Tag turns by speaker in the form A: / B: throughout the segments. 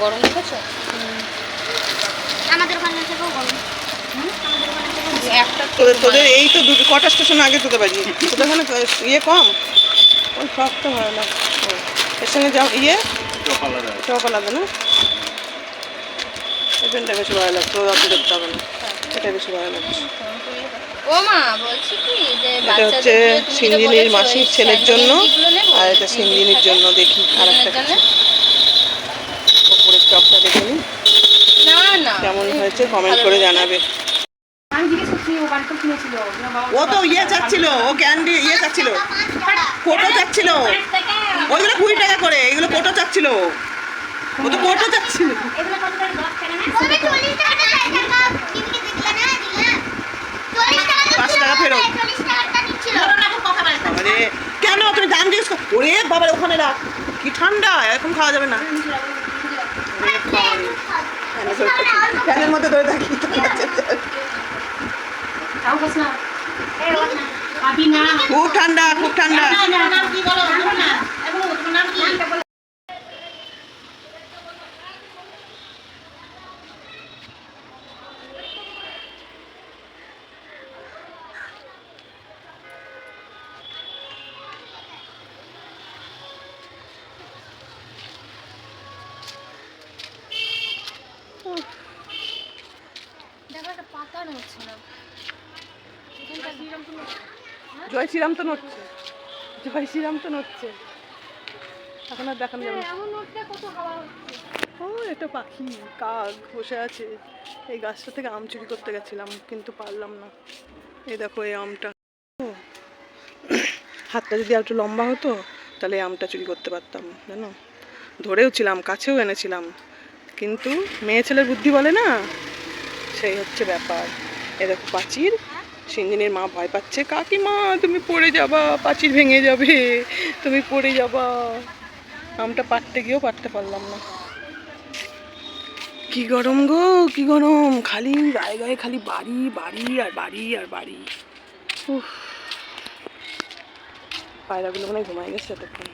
A: গরম দেখেছ?
B: আমাদের ওখানে থেকেও গরম।
A: একটা
C: তোদের তোদের এই তো দুটো কটা স্টেশন আগে তোদের ওখানে ইয়ে কম? ওই সবটা ভালো লাগে ও, এর সঙ্গে যাও ইয়ে? চক আলাদা না? এই পেনটা বেশি ভালো লাগছে ওর অত দেখতে হবে না। এটা বেশি ভালো লাগছে।
A: ও মা বলছি কি যে
C: এটা হচ্ছে সিঞ্জিনির মাসির ছেলের জন্য আর এটা সিঞ্জিনির জন্য দেখি আর একটা চকটা দেখে নিই
A: না না।
C: কেমন হয়েছে কমেন্ট করে জানাবে।
D: ও
C: তো ইয়ে চাচ্ছিল ও ক্যান্ডি ইয়ে চাচ্ছিল। ফটো চাচ্ছিল। ওইগুলো কুড়ি টাকা করে এগুলো ফটো চাচ্ছিল। ও তো ফটো চাচ্ছিল। পাঁচ টাকা ফেরত। কেন? তুমি দাম জিজ্ঞেস কর। ওরে বাবার ওখানে রাখ। কি ঠান্ডা এরকম খাওয়া যাবে না। ফ্যানের মধ্যে ধরে থাকি
D: খুব
C: ঠান্ডা খুব ঠান্ডা জয় শ্রীরাম তো নড়ছে। জয় শ্রীরাম তো নড়ছে। এখন আর দেখানো যাবে। ও এটা পাখি কাক বসে আছে। এই গাছটা থেকে আম চুরি করতে গেছিলাম কিন্তু পারলাম না। এই দেখো এই আমটা। হাতটা যদি একটু লম্বা হতো তাহলে এই আমটা চুরি করতে পারতাম জানো? ধরেও ছিলাম কাছেও এনেছিলাম। কিন্তু মেয়ে ছেলের বুদ্ধি বলে না? সেই হচ্ছে ব্যাপার। এ দেখো পাচির সিঞ্জিনের মা ভয় পাচ্ছে, কাকিমা, তুমি পড়ে যাবা পাচির ভেঙে যাবে, তুমি পড়ে যাবা। আমটা পারতে গিয়েও পারতে পারলাম না। কি গরম গো, কি গরম। খালি গায়ে গায়ে খালি বাড়ি বাড়ি, আর বাড়ি আর বাড়ি। উফ। পায়রাগুলো মনে ঘুমাই গেছে এতক্ষণ।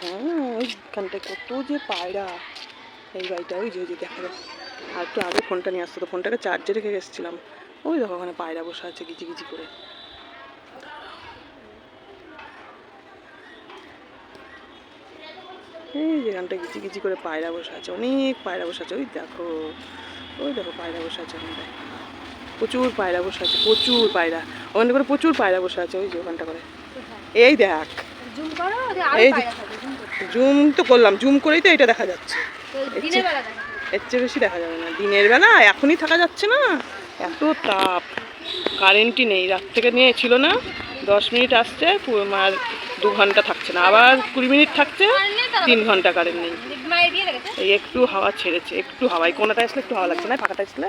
C: হ্যাঁ ওইখানটায় কত যে পায়রা। এই বাড়িটা ওই যে দেখা যাচ্ছে। আর একটু আগে ফোনটা নিয়ে আসতো ফোনটাকে চার্জে রেখে গেছিলাম। ওই দেখো ওখানে পায়রা বসে আছে গিজি গিজি করে। এই যেখানটা গিজি গিজি করে পায়রা বসে আছে অনেক পায়রা বসে আছে ওই দেখো ওই দেখো পায়রা বসে আছে ওখানটায় প্রচুর পায়রা বসে আছে প্রচুর পায়রা ওখানটা করে প্রচুর পায়রা বসে আছে ওই যে ওখানটা করে। এই দেখ এই
B: জুম
C: তো করলাম জুম করেই তো এটা দেখা যাচ্ছে। এর চেয়ে বেশি দেখা যাবে না দিনের বেলা এখনই থাকা যাচ্ছে না। এত তাপ কারেন্টই নেই, রাত থেকে নিয়ে ছিল না, দশ মিনিট আসছে আর দু ঘণ্টা থাকছে না, আবার কুড়ি মিনিট থাকছে, তিন ঘণ্টা কারেন্ট নেই। এই একটু হাওয়া ছেড়েছে, একটু হাওয়াই কোনাটা আসলে একটু হাওয়া লাগছে না ফাঁকাটা আসলে?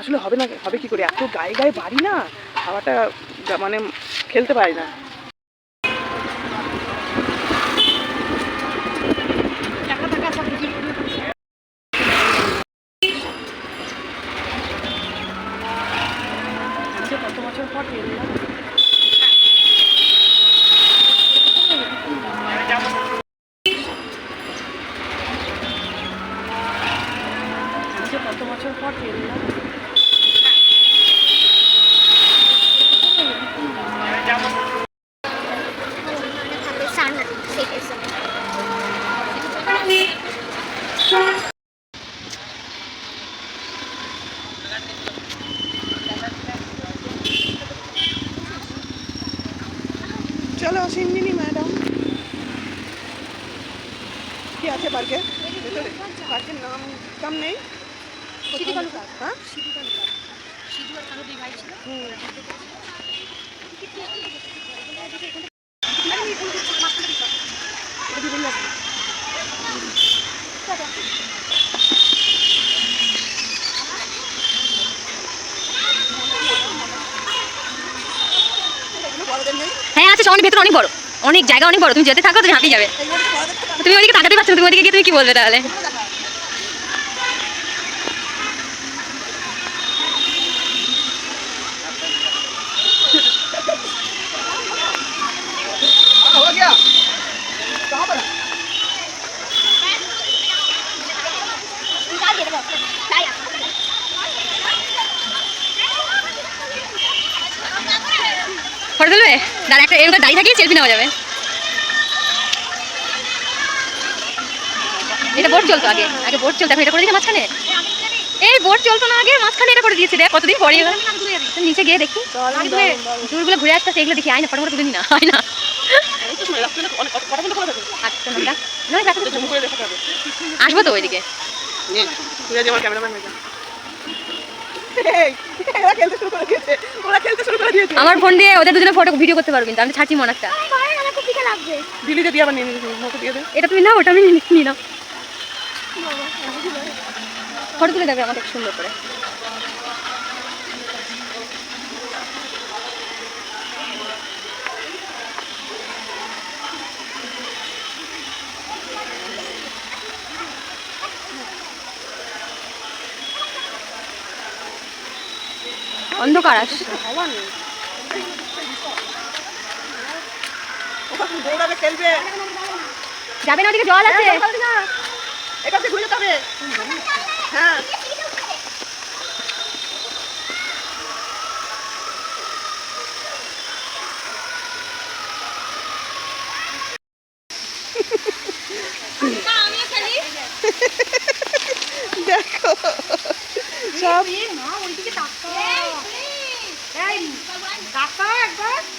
C: আসলে হবে না, হবে কি করে? এত গায়ে গায়ে বাড়ি না, হাওয়াটা মানে খেলতে পারি না আজকে কত বছর পর এলাম আজকে কত বছর পর এলাম
B: থাকে সান সেটের সময়
C: চলো সিঞ্জিনি ম্যাডাম কি আছে পার্কে ভেতরে পার্কের নাম নাম নেই হ্যাঁ
A: হ্যাঁ আছে সমানের ভেতর অনেক বড়। অনেক জায়গা অনেক বড়। তুমি যেতে থাকো, তুমি হাঁপিয়ে যাবে। তুমি ওইদিকে তাকাতে পারছ তুমি ওইদিকে গিয়ে তুমি কি বলবে তাহলে ফটো তুলবে দাঁড়া একটা এরকম দাঁড়িয়ে থাকিয়ে সেলফি নেওয়া যাবে। এটা বোট চলতো আগে আগে বোট চলতো এখন এটা করে দিয়েছে মাঝখানে? এই বোট চলতো না আগে মাঝখানে এটা করে দিয়েছে দেখ কতদিন পরে নিচে গিয়ে দেখি। ঘুরে আসতে এগুলো দেখি আয় না ফটো ফটো তুলে নি না আয় না আচ্ছা আসব তো ওইদিকে।
C: ক্যামেরাম্যান
A: আমার ফোন দিয়ে ওদের দুজনে ফটো ভিডিও করতে পারবি আমি ছাড়ছি মনে একটা।
C: দিয়ে আবার নিয়ে নিয়েছি মোকে দিয়ে দে।
A: এটা তুমি নাও ওটা আমি নিয়ে নাও ফটো তুলে দেবে আমাকে সুন্দর করে। অন্ধকার আসছে যাবে না ওদিকে জল আছে।
C: এটা ঘুরে যাবে হ্যাঁ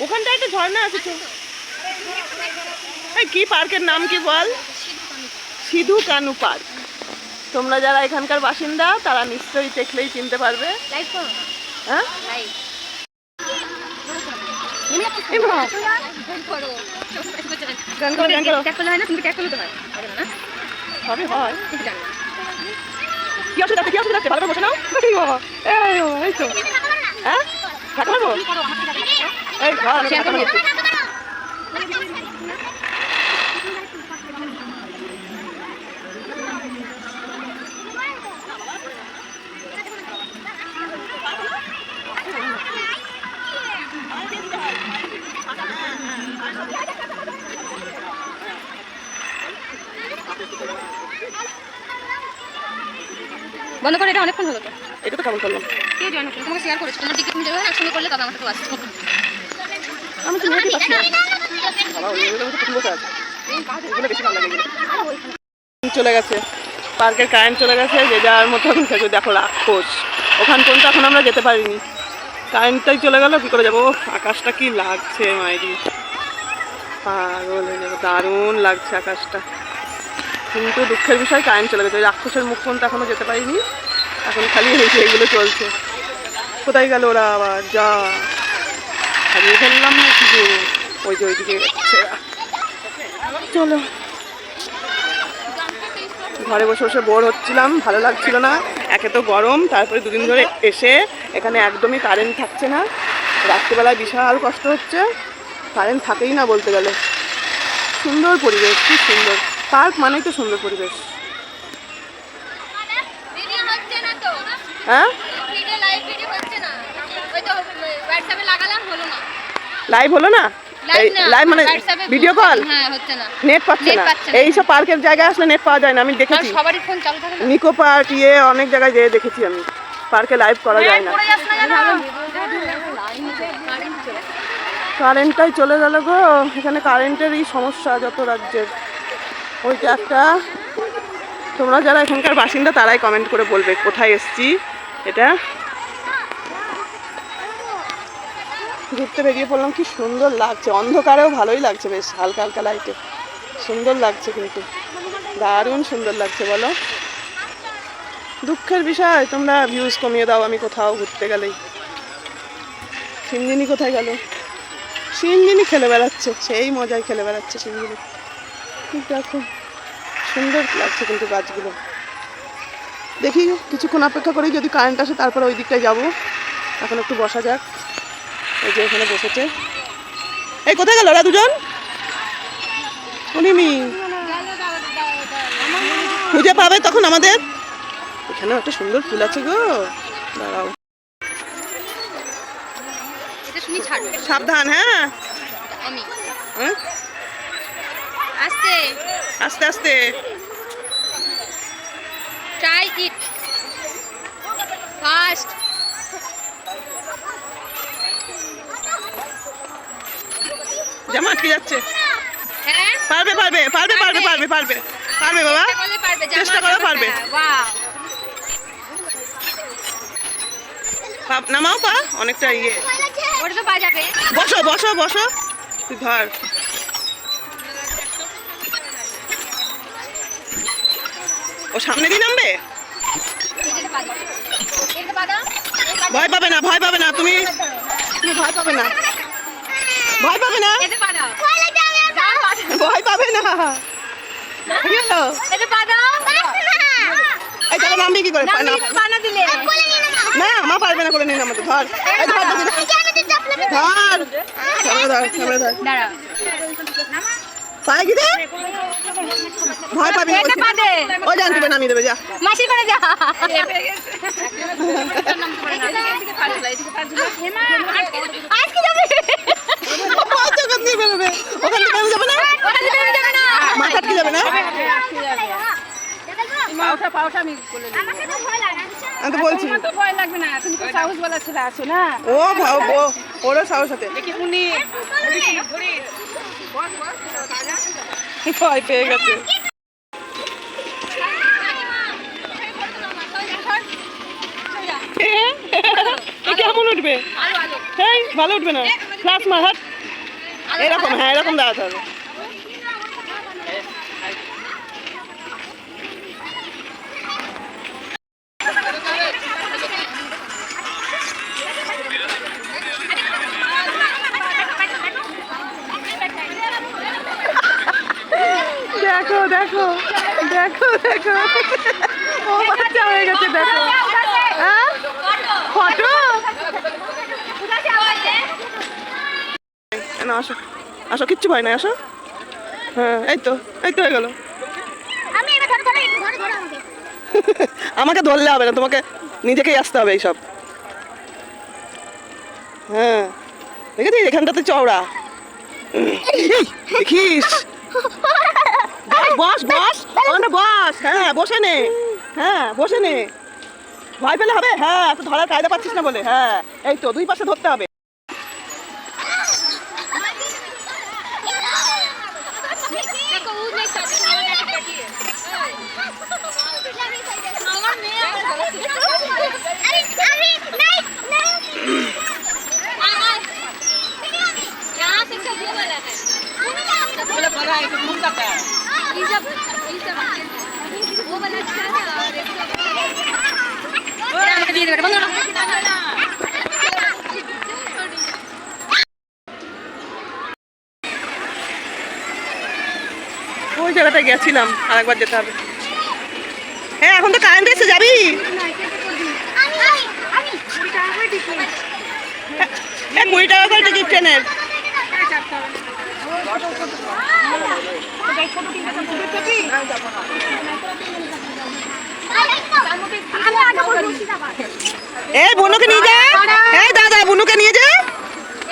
C: ওখানটা একটা ঝর্ণা আছে তো। এই কি পার্কের নাম কি বল? সিধু কানু পার্ক। তোমরা যারা এখানকার বাসিন্দা তারা নিশ্চয়ই দেখলেই চিনতে পারবে। হ্যাঁ?
A: হয় হয়
C: সবই হয়। কি অসুবিধা আছে কি অসুবিধা ভালো করে বসে নাও। এই তো। হ্যাঁ?
A: বন্ধ করে এটা অনেকক্ষণ হলো তো।
C: এটা তো কেমন করলাম
A: কে জয়েন করল তোমাকে শেয়ার করেছি। তোমার তুমি যাবে একসঙ্গে করলে তবে আমার সাথে আসছে
C: চলে গেছে। পার্কের কারেন্ট চলে গেছে, যে যার মতো এখন থেকে দেখো রাক্ষস ওখান পর্যন্ত এখন আমরা যেতে পারিনি। কারেন্টটাই চলে গেল, কি করে যাব? আকাশটা কি লাগছে, মাইরি। পাগল হয়ে যাব, দারুণ লাগছে আকাশটা। কিন্তু দুঃখের বিষয় কারেন্ট চলে গেছে। রাক্ষসের মুখ পর্যন্ত এখনও যেতে পারিনি। এখন খালি হয়েছে এগুলো চলছে। কোথায় গেল ওরা আবার? যা। হারিয়ে ফেললাম না কি গো? ওই যে ওইদিকে চলো। ঘরে বসে বসে বোর হচ্ছিলাম, ভালো লাগছিল না, একে তো গরম, তারপরে দুদিন ধরে এসে এখানে একদমই কারেন্ট থাকছে না, রাত্রিবেলায় বিশাল কষ্ট হচ্ছে কারেন্ট থাকেই না বলতে গেলে। সুন্দর পরিবেশ খুব সুন্দর। পার্ক মানেই তো সুন্দর পরিবেশ। হ্যাঁ
B: ভিডিও লাইভ ভিডিও হচ্ছে না ওই তো হোয়াটসঅ্যাপে লাগালাম হলো না
C: লাইভ হলো না?
B: লাইভ
C: মানে ভিডিও কল
B: হ্যাঁ
C: নেট পাচ্ছে না। এইসব পার্কের জায়গায় আসলে নেট পাওয়া যায় না আমি দেখেছি। নিকো পার্ক ইয়ে অনেক জায়গায় যেয়ে দেখেছি আমি। পার্কে লাইভ করা যায় না। কারেন্টটাই চলে গেল গো। এখানে কারেন্টেরই সমস্যা যত রাজ্যের। ওইটা একটা। তোমরা যারা এখানকার বাসিন্দা তারাই কমেন্ট করে বলবে কোথায় এসছি? এটা ঘুরতে বেরিয়ে পড়লাম, কি সুন্দর লাগছে। অন্ধকারেও ভালোই লাগছে বেশ, হালকা হালকা লাইটে সুন্দর লাগছে কিন্তু। দারুণ সুন্দর লাগছে, বলো। দুঃখের বিষয়, তোমরা ভিউজ কমিয়ে দাও, আমি কোথাও ঘুরতে গেলেই। সিঞ্জিনি কোথায় গেল? সিঞ্জিনি খেলে বেড়াচ্ছে, সেই মজায় খেলে বেড়াচ্ছে কিন্তু দেখো সুন্দর লাগছে কিন্তু গাছগুলো। দেখি, কিছুক্ষণ অপেক্ষা করি যদি কারেন্ট আসে, তারপরে ওই দিকটায় যাব। এখন একটু বসা যাক। এই যে এখানে বসেছে। এই কোথায় গেল ওরা দুজন? উনিমি খুঁজে পাবে তখন আমাদের। এখানে একটা সুন্দর ফুল আছে গো। দাঁড়াও। সাবধান হ্যাঁ? হ্যাঁ?
A: আস্তে।
C: আস্তে আস্তে।
A: ট্রাই ইট ফাস্ট
C: জামা আটকে যাচ্ছে?
A: হ্যাঁ?
C: পারবে পারবে পারবে পারবে পারবে? পারবে পারবে। বাবা?
A: চেষ্টা
C: করো, পারবে।
A: হ্যাঁ,
C: নামাও পা। অনেকটা ইয়ে। বসো বসো বসো। তুই ধর ও সামনে দিয়ে নামবে? ভয় পাবে না ভয় পাবে না। তুমি তুমি ভয় পাবে না। ভয় পাবে না?
B: ভয়।
C: পাবে না।
A: এটা বাদাম
C: নামবি কি করে?
A: না।
C: মা। পারবে না করে নিন আমাদের ধর। পায়ে গিয়ে ভয় পাবি। ও জানতে পারে নামিয়ে দেবে যা।
A: করে যা।
C: দিয়ে বেরোবে ওখান থেকে বেরোবে যাবে না
A: ওখানে বেরোনো যাবে না
C: মাথা আটকে যাবে না
D: আমি
B: তো
C: বলছি ও ওরও সাহস আছে ভয় পেয়ে গেছে কেমন উঠবে এই ভালো উঠবে না ফ্লাস মার হাত এরকম হ্যাঁ এরকম দাঁড়াতে হবে। দেখো দেখো দেখো দেখো। ও বাচ্চা হয়ে গেছে দেখো হ্যাঁ ফটো না আসো। আসো কিচ্ছু ভয় নাই আসো। হ্যাঁ এই তো এই তো হয়ে গেল।
B: আমাকে।
C: ধরলে হবে না তোমাকে নিজেকেই আসতে হবে এইসব। হ্যাঁ দেখেছিস এখানটাতে চওড়া। দেখিস? বস বস ওখানে বস। হ্যাঁ বসে নে। হ্যাঁ বসে নে। ভয় পেলে হবে? হ্যাঁ তুই ধরার কায়দা পাচ্ছিস না বলে। হ্যাঁ এই তো দুই পাশে ধরতে হবে। গেছিলাম আরেকবার যেতে হবে। হ্যাঁ এখন তো কারেন্ট এসে যাবি। হ্যাঁ কুড়ি টাকা করে টিকিট ট্রেনের। এই বুনুকে নিয়ে যা। এই দাদা বুনুকে নিয়ে যা।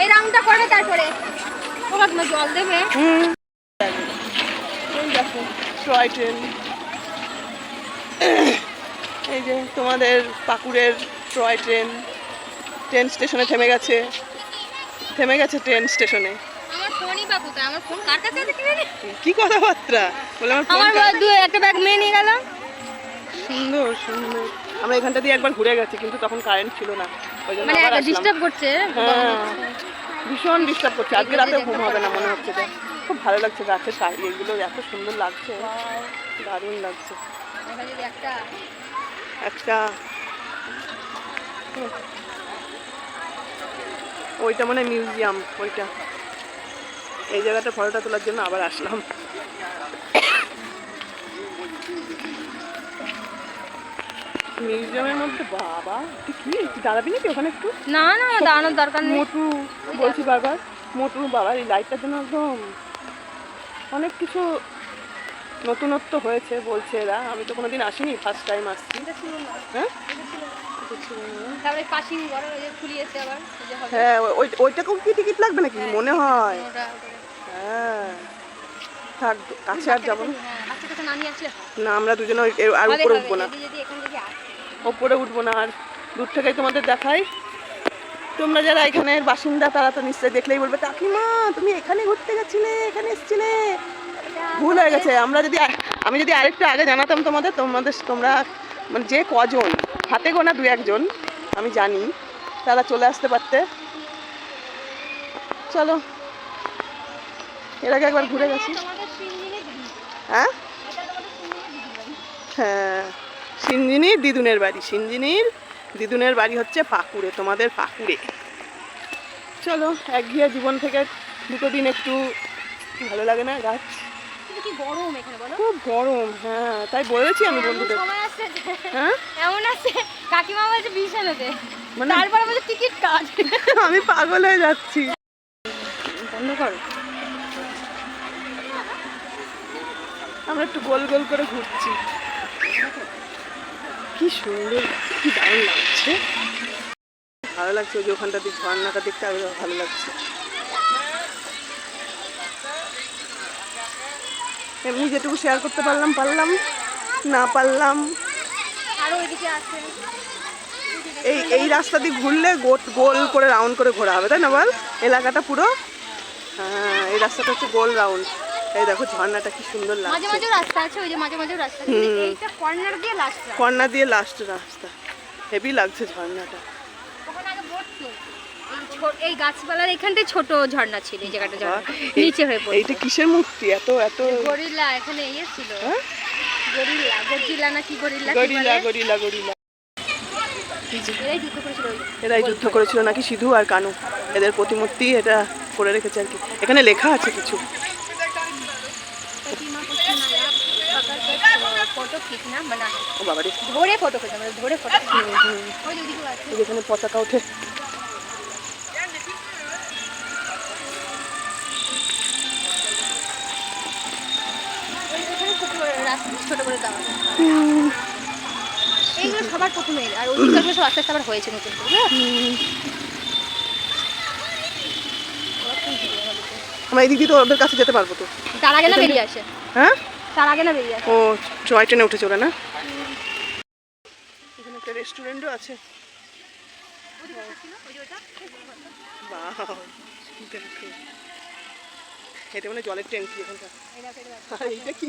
A: এই রাউন্ডটা করবে তারপরে। জল দেবে।
C: টয় ট্রেন এই যে তোমাদের পাকুড়ের টয় ট্রেন ট্রেন স্টেশনে থেমে গেছে। থেমে গেছে ট্রেন স্টেশনে।
A: কি
C: কথাবার্তা? বলে আমার
A: একটা ব্যাগ নিয়ে গেল।
C: সুন্দর সুন্দর। আমরা এখানটা দিয়ে একবার ঘুরে গেছি কিন্তু তখন কারেন্ট ছিল না। ওই জন্য
A: মানে। ডিস্টার্ব করছে
C: হ্যাঁ। ভীষণ ডিস্টার্ব করছে। আজকে রাতে ঘুম হবে না মনে হচ্ছে খুব ভালো লাগছে গাছের এগুলো এত সুন্দর লাগছে। দারুণ লাগছে।
A: একটা
C: একটা ওইটা মানে মিউজিয়াম ওইটা। এই জায়গাটা ফটোটা তোলার জন্য আবার আসলাম। মিউজিয়ামের মধ্যে বাবা তুই কি? দাঁড়াবি নাকি ওখানে একটু?
A: না না দাঁড়ানোর দরকার নেই।
C: মোটু বলছি বারবার। মোটু বাবার এই লাইটটার জন্য একদম অনেক কিছু নতুনত্ব হয়েছে বলছে এরা। আমি তো কোনোদিন আসিনি ফার্স্ট টাইম আসছি। হ্যাঁ? হ্যাঁ ওইটাকেও কি টিকিট লাগবে নাকি? মনে হয়।
A: ওটা ওটা-
C: হ্যাঁ। থাক কাছে আর যাব না।
A: হ্যাঁ,
C: আমরা দুজনে আর উপরে উঠবো না। ওপরে উঠবো না আর দূর থেকেই তোমাদের দেখাই। তোমরা যারা এখানের বাসিন্দা, তারা তো নিশ্চয়ই দেখলেই বলবে, কাকিমা, তুমি এখানে ঘুরতে গেছিলে, এখানে এসেছিলে। ভুল হয়ে গেছে। আমরা যদি আমি যদি আরেকটু আগে জানাতাম তোমাদের তোমাদের, তোমরা মানে যে কজন, হাতে গোনা দু একজন, আমি জানি, তারা চলে আসতে পারতে। চলো, এর আগে একবার ঘুরে গেছি। হ্যাঁ। হ্যাঁ সিঞ্জিনির দিদুনের বাড়ি সিঞ্জিনির দিদুনের বাড়ি হচ্ছে পাকুড়ে তোমাদের পাকুড়ে। চলো একঘিয়ে জীবন থেকে দুটো দিন একটু ভালো লাগে না গাছ?
A: গরম এখানে বলো?
C: খুব গরম হ্যাঁ তাই বলেছি আমি বন্ধুদের। হ্যাঁ?
A: এমন আছে কাকিমা বলছে বিছানাতে
C: মানে
A: তারপরে বলছে টিকিট কাট।
C: আমি পাগল হয়ে যাচ্ছি। বন্ধ কর। আমরা একটু গোল গোল করে ঘুরছি। কি সুন্দর। কি দারুণ লাগছে। ভালো লাগছে ওই যে ওখানটা দিয়ে ঝর্ণাটা দেখতে আরও ভালো লাগছে। এমনি যেটুকু শেয়ার করতে পারলাম পারলাম। না পারলাম। এই এই রাস্তা দিয়ে ঘুরলে গোট গোল করে রাউন্ড করে ঘোরা হবে তাই না বল? এলাকাটা পুরো? হ্যাঁ এই রাস্তাটা হচ্ছে গোল রাউন্ড এই দেখো ঝর্ণাটা কি সুন্দর লাগছে।
A: মাঝে রাস্তা আছে ওই যে মাঝে মাঝে রাস্তা। এইটা কর্নার দিয়ে লাস্ট
C: কর্নার দিয়ে লাস্ট রাস্তা। হেভি লাগছে ঝর্ণাটা।
A: এই গাছপালার এখানটায় ছোট ঝর্ণা ছিল এই জায়গাটা ঝর্ণা। নিচে হয়ে পড়ে
C: এইটা কিসের মূর্তি? এত এত
A: গরিলা এখানে ইয়ে ছিল।
C: হ্যাঁ?
A: গরিলা গরিলা না কি গরিলা
C: গরিলা গরিলা। গরিলা
A: যুদ্ধ করেছিল।
C: এরাই যুদ্ধ করেছিল নাকি সিধু আর কানু। এদের প্রতিমূর্তি এটা করে রেখেছে আর কি। এখানে লেখা আছে কিছু। পতাকা
A: হয়েছে
C: আমরা এদিক দিয়ে তো ওদের কাছে যেতে পারব তো।
A: তার আগে না বেরিয়ে আসে।
C: হ্যাঁ?
A: তার আগে না বেরিয়ে আসে।
C: ও টয় ট্রেনে উঠে চলে না? এখানে একটা রেস্টুরেন্টও আছে। এটা মানে জলের ট্যাঙ্কি এখানটা? আর এইটা কি?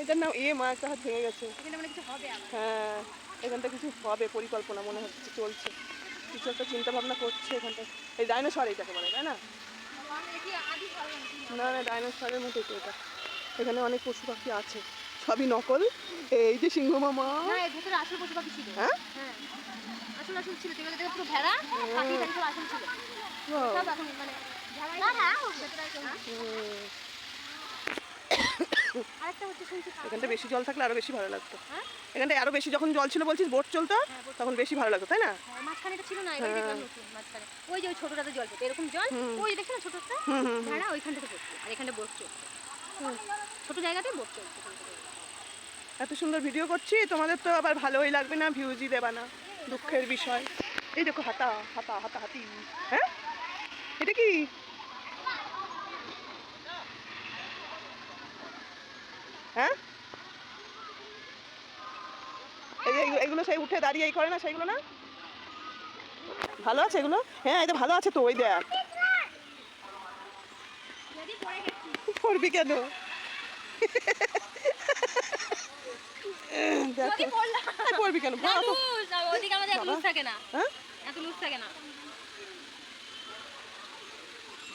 C: এটার নাম এ, মা, একটা হাত ভেঙে গেছে। হ্যাঁ এখানটা কিছু হবে, পরিকল্পনা মনে হচ্ছে চলছে। কিছু একটা চিন্তা ভাবনা করছে এখানটা। এই ডাইনোসর এইটাকে বলে, তাই না? না না ডাইনোসরের মতো এটা। এখানে অনেক পশু পাখি আছে। সবই নকল। এই যে সিংহ মামা।
A: না এর ভিতরে আসল পশু পাখি ছিল।
C: হ্যাঁ?
A: হ্যাঁ। আসল আসল ছিল। যেগুলো দেখে পুরো ভেড়া পাখি টাখি সব আসল ছিল। সব এখন মানে হ্যাঁ
C: এখানটা বেশি জল থাকলে আরও বেশি ভালো লাগতো।
A: হ্যাঁ?
C: এখানটায় আরও বেশি যখন জল ছিল বলছিস বোট চলতো তখন বেশি ভালো লাগতো তাই না?
A: হ্যাঁ, মাঝখানে ছিল না এবার দেখলাম নতুন মাঝখানে। ওই যে ওই ছোটটাতে জল পড়তো এরকম জল। ওই না ছোটটা? ভেড়া ওইখান থেকে পড়তো আর এখানে বোট চলতো। ছোট জায়গাতে বোট চলতো।
C: এত সুন্দর ভিডিও করছি তোমাদের তো আবার ভালোই লাগবে না ভিউজই দেবা না। দুঃখের বিষয়। এই দেখো হাতা হাতা হাতা হাতি। হ্যাঁ? এটা কি? হ্যাঁ? এগুলো- এগুলো সেই উঠে দাঁড়িয়ে এই করে না সেইগুলো না? ভালো আছে এগুলো? হ্যাঁ এটা ভালো আছে তো ওই দেখ। পড়বি কেন? দেখো। পড়বি কেন?
A: না
C: ভালো তো।
A: লুজ আর ওদিকে আমাদের এত লুজ থাকে না।
C: হ্যাঁ?
A: এত লুজ থাকে না।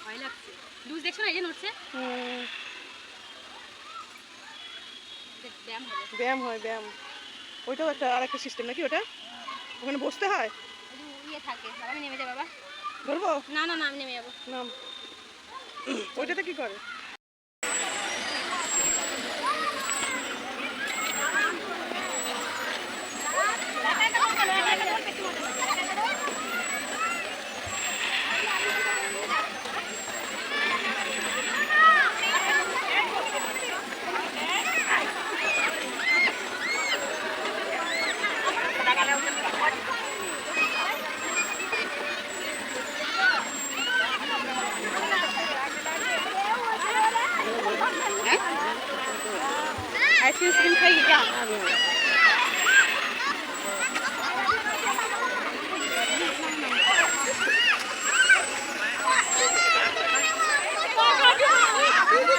A: ভয় লাগছে। লুজ দেখছ না এই যে নড়ছে? ব্যায়াম
C: হয় ব্যায়াম। ওইটাও একটা আর একটা সিস্টেম নাকি ওটা? ওখানে বসতে হয়?
A: ইয়ে থাকে। আমি নেমে যাই বাবা।
C: ধরবো?
A: না না না আমি নেমে যাব।
C: নাম। ওইটাতে কি করে?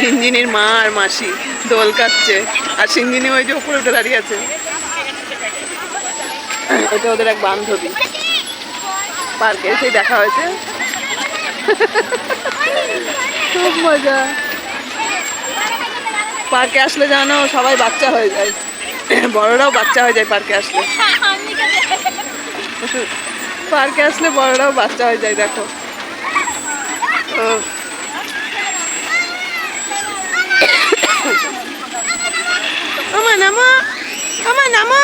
C: সিঞ্জিনির মা আর মাসি দোল কাটছে। আর সিঞ্জিনি ওই যে উপরে উঠে দাঁড়িয়ে আছে। এটা ওদের এক বান্ধবী। পার্কে এসেই দেখা হয়েছে। খুব মজা। পার্কে আসলে জানো, সবাই বাচ্চা হয়ে যায়। বড়রাও বাচ্চা হয়ে যায় পার্কে আসলে। পার্কে আসলে বড়রাও বাচ্চা হয়ে যায়, দেখো। ও আমার নামা আমার নামা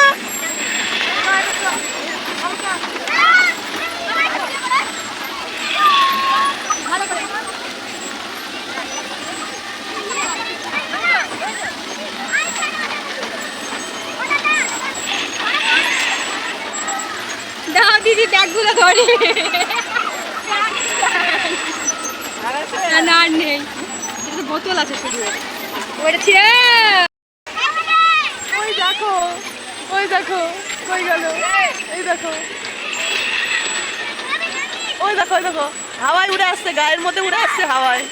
A: দাও, দিদি, ব্যাগগুলো ধরে। না নেই। বোতল আছে শুধু। ওইটা
C: ওই দেখো, ওই দেখো, কই গেল? এই দেখো। ওই দেখো ওই দেখো, হাওয়ায় উড়ে আসছে, গায়ের মধ্যে উড়ে আসছে হাওয়ায়।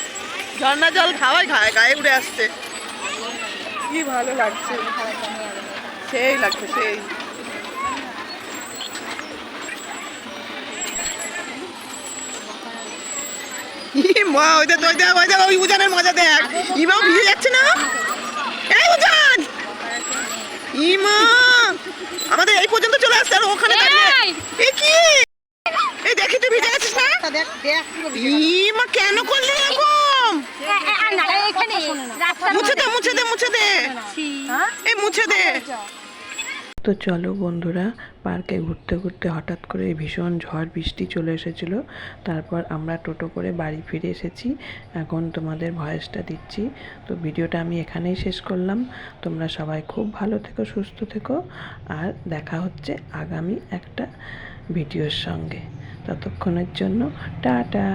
C: ঝর্ণা জল হাওয়ায় গায়ে গায়ে উড়ে আসছে। কি ভালো লাগছে। সেই লাগছে, সেই। মা ওই দেখ ওই দেখ ওই দেখ, ওই উজানের মজা দেখ। ইমাও ভিজে যাচ্ছে না? এই উজান! ইমা আমাদের এই পর্যন্ত চলে আসছে আর ওখানে দাঁড়িয়ে! এ কি? এই দেখি তুই ভিজে গেছিস না? ইমা কেন করলি এরকম? মুছে দে মুছে দে মুছে দে। এই মুছে দে। তো চলো বন্ধুরা, পার্কে ঘুরতে ঘুরতে হঠাৎ করে ভীষণ ঝড় বৃষ্টি চলে এসেছিল। তারপর আমরা টোটো করে বাড়ি ফিরে এসেছি। এখন তোমাদের ভয়েসটা দিচ্ছি। তো ভিডিওটা আমি এখানেই শেষ করলাম। তোমরা সবাই খুব ভালো থেকো, সুস্থ থেকো। আর দেখা হচ্ছে আগামী একটা ভিডিওর সঙ্গে। ততক্ষণের জন্য টাটা।